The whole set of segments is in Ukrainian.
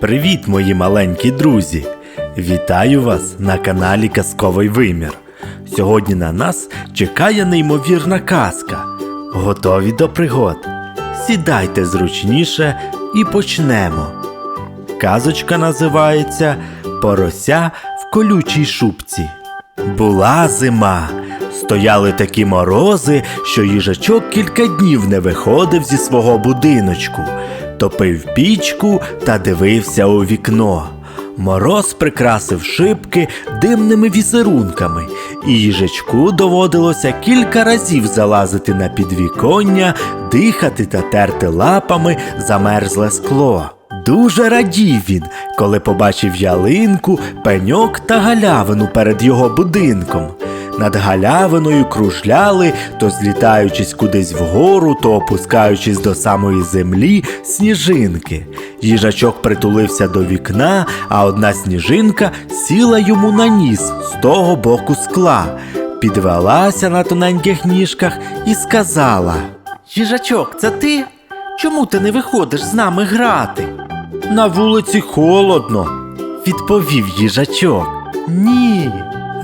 Привіт, мої маленькі друзі! Вітаю вас на каналі Казковий Вимір. Сьогодні на нас чекає неймовірна казка. Готові до пригод? Сідайте зручніше і почнемо. Казочка називається Порося в колючій шубці. Була зима. Стояли такі морози, що їжачок кілька днів не виходив зі свого будиночку, топив пічку та дивився у вікно. Мороз прикрасив шибки димними візерунками, і їжачку доводилося кілька разів залазити на підвіконня, дихати та терти лапами замерзле скло. Дуже радів він, коли побачив ялинку, пеньок та галявину перед його будинком. Над галявиною кружляли, то злітаючись кудись вгору, то опускаючись до самої землі, сніжинки. Їжачок притулився до вікна, а одна сніжинка сіла йому на ніс з того боку скла, підвелася на тоненьких ніжках і сказала: Їжачок, це ти? Чому ти не виходиш з нами грати? На вулиці холодно, відповів їжачок. Ні.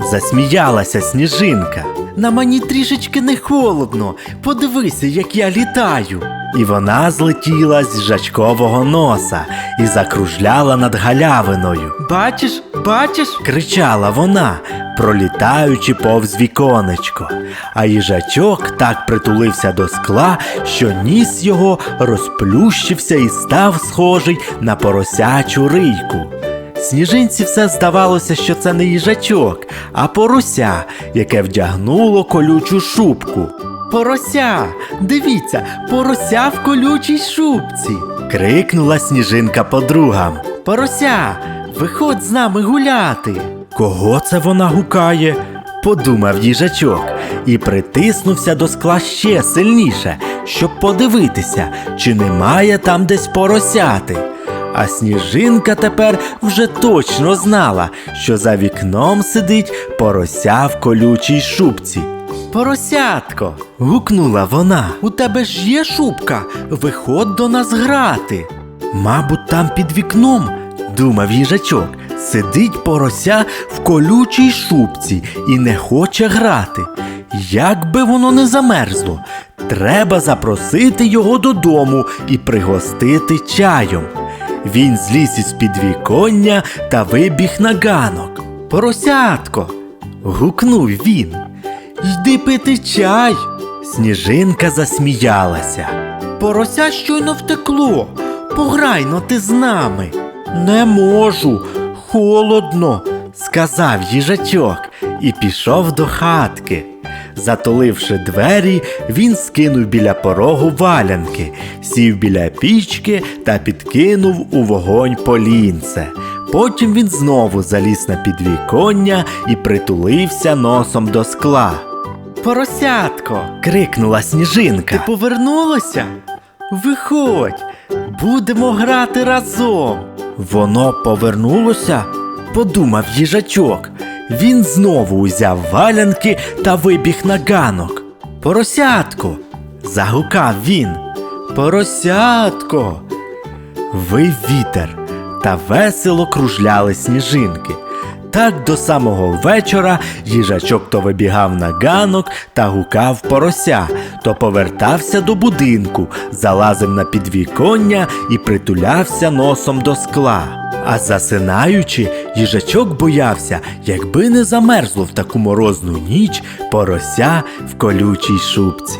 Засміялася сніжинка. На мені трішечки не холодно. Подивися, як я літаю. І вона злетіла з їжачкового носа і закружляла над галявиною. Бачиш, бачиш? кричала вона, пролітаючи повз віконечко. А їжачок так притулився до скла, що ніс його розплющився і став схожий на поросячу рийку. Сніжинці все здавалося, що це не їжачок, а порося, яке вдягнуло колючу шубку. Порося, дивіться, порося в колючій шубці. крикнула сніжинка подругам. Порося, виходь з нами гуляти. Кого це вона гукає? подумав їжачок і притиснувся до скла ще сильніше, щоб подивитися, чи немає там десь поросяти. А сніжинка тепер вже точно знала, що за вікном сидить порося в колючій шубці. Поросятко. гукнула вона. У тебе ж є шубка. Виходь до нас грати. Мабуть, там під вікном, думав їжачок, сидить порося в колючій шубці і не хоче грати. Як би воно не замерзло, треба запросити його додому і пригостити чаєм. Він зліз із підвіконня та вибіг на ганок. Поросятко. гукнув він. Йди пити чай. Сніжинка засміялася. Порося щойно втекло. Пограйно ти з нами. Не можу, холодно, сказав їжачок і пішов до хатки. Затуливши двері, він скинув біля порогу валянки, сів біля пічки та підкинув у вогонь полінце. Потім він знову заліз на підвіконня і притулився носом до скла. Поросятко. крикнула сніжинка. Ти повернулося? Виходь, будемо грати разом. Воно повернулося? подумав їжачок. Він знову узяв валянки та вибіг на ганок. Поросятко. загукав він. Поросятко. Вив вітер та весело кружляли сніжинки. Так до самого вечора їжачок то вибігав на ганок та гукав порося, то повертався до будинку, залазив на підвіконня і притулявся носом до скла. А засинаючи, їжачок боявся, якби не замерзло в таку морозну ніч порося в колючій шубці.